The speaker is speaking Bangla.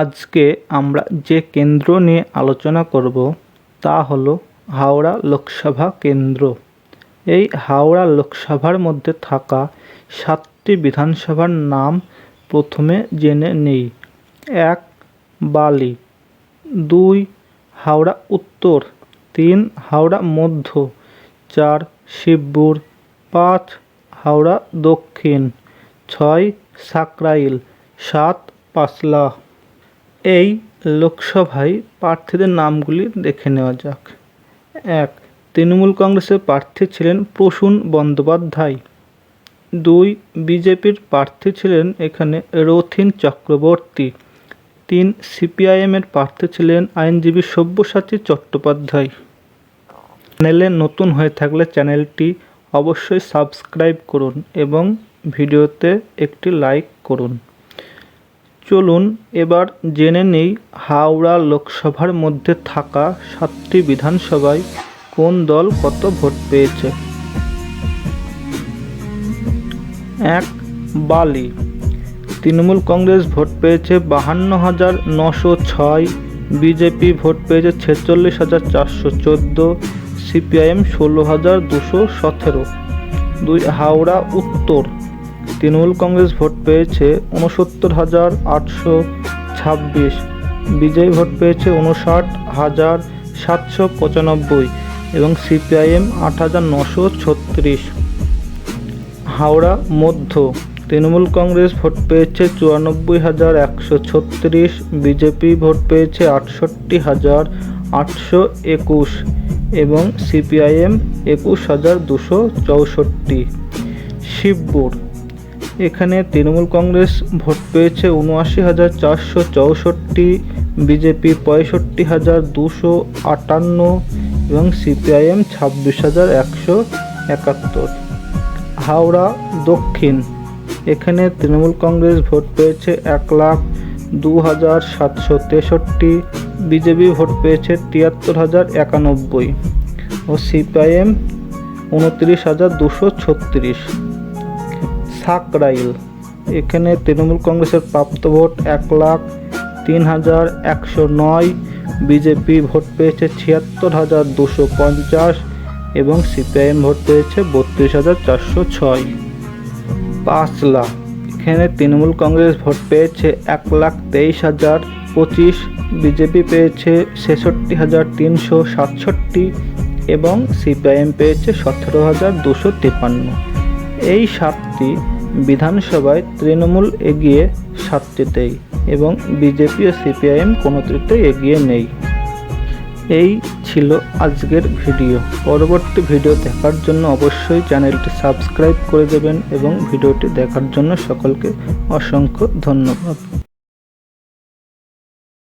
আজকে আমরা যে কেন্দ্র নিয়ে আলোচনা করব তা হলো হাওড়া লোকসভা কেন্দ্র। এই হাওড়া লোকসভার মধ্যে থাকা সাতটি বিধানসভার নাম প্রথমে জেনে নিই। এক, বালি। দুই, হাওড়া উত্তর। তিন, হাওড়া মধ্য। চার, শিবপুর। পাঁচ, হাওড়া দক্ষিণ। ছয়, সাকরাইল। সাত, পাঁচলা। এই লোকসভায় প্রার্থীদের নামগুলি দেখে নেওয়া যাক। এক, তৃণমূল কংগ্রেসের প্রার্থী ছিলেন প্রসূন বন্দ্যোপাধ্যায়। দুই, বিজেপির প্রার্থী ছিলেন এখানে রথিন চক্রবর্তী। তিন, সিপিআইএমের প্রার্থী ছিলেন আইনজীবী সব্যসাচী চট্টোপাধ্যায়। চ্যানেলে নতুন হয়ে থাকলে চ্যানেলটি অবশ্যই সাবস্ক্রাইব করুন এবং ভিডিওতে একটি লাইক করুন। চলুন এবার জেনে নেই হাওড়া লোকসভার মধ্যে থাকা সাতটি বিধানসভায় কোন দল কত ভোট পেয়েছে? এক, বালি। তৃণমূল কংগ্রেস ভোট পেয়েছে বাহান্ন হাজার নশো ছয়, বিজেপি ভোট পেয়েছে ছেচল্লিশ হাজার চারশো চোদ্দ, সিপিআইএম ষোলো হাজার দুশো সতেরো। দুই, হাওড়া উত্তর। তৃণমূল কংগ্রেস ভোট পেয়েছে উনসত্তর হাজার আটশো ছাব্বিশ। বিজয় ভোট পেয়েছে উনষাট হাজার সাতশো পঁচানব্বই এবং সিপিআইএম আট হাজার নশো ছত্রিশ। হাওড়া মধ্য, তৃণমূল কংগ্রেস ভোট পেয়েছে চুরানব্বই হাজার একশো ছত্রিশ, বিজেপি ভোট পেয়েছে আটষট্টি হাজার আটশো একুশ এবং সিপিআইএম একুশ হাজার দুশো চৌষট্টি। শিবপুর এখানে তৃণমূল কংগ্রেস ভোট পেয়েছে উনআশি হাজার চারশো চৌষট্টি, বিজেপি পঁয়ষট্টি হাজার দুশো আটান্ন এবং সিপিআইএম ছাব্বিশ হাজার একশো একাত্তর। হাওড়া দক্ষিণ, এখানে তৃণমূল কংগ্রেস ভোট পেয়েছে এক লাখ দু হাজার সাতশো তেষট্টি, বিজেপি ভোট পেয়েছে তিয়াত্তর হাজার একানব্বই ও সিপিআইএম উনত্রিশ হাজার দুশো ছত্রিশ। সাকরাইল এখানে তৃণমূল কংগ্রেসের প্রাপ্ত ভোট এক লাখ তিন হাজার একশো নয়, বিজেপি ভোট পেয়েছে ছিয়াত্তর হাজার দুশো পঞ্চাশ এবং সিপিআইএম ভোট পেয়েছে বত্রিশ হাজার চারশো ছয়। পাঁচলা এখানে তৃণমূল কংগ্রেস ভোট পেয়েছে এক লাখ তেইশ হাজার পঁচিশ, বিজেপি পেয়েছে ছেষট্টি হাজার তিনশো সাতষট্টি এবং সিপিআইএম পেয়েছে সতেরো হাজার দুশো তিপ্পান্ন এই সাতটি বিধানসভায় তৃণমূল এগিয়ে সাতটিতেই এবং বিজেপি ও সিপিআইএম কোনোটিতেই এগিয়ে নেই। এই ছিল আজকের ভিডিও। পরবর্তী ভিডিও দেখার জন্য অবশ্যই চ্যানেলটি সাবস্ক্রাইব করে দেবেন এবং ভিডিওটি দেখার জন্য সকলকে অসংখ্য ধন্যবাদ।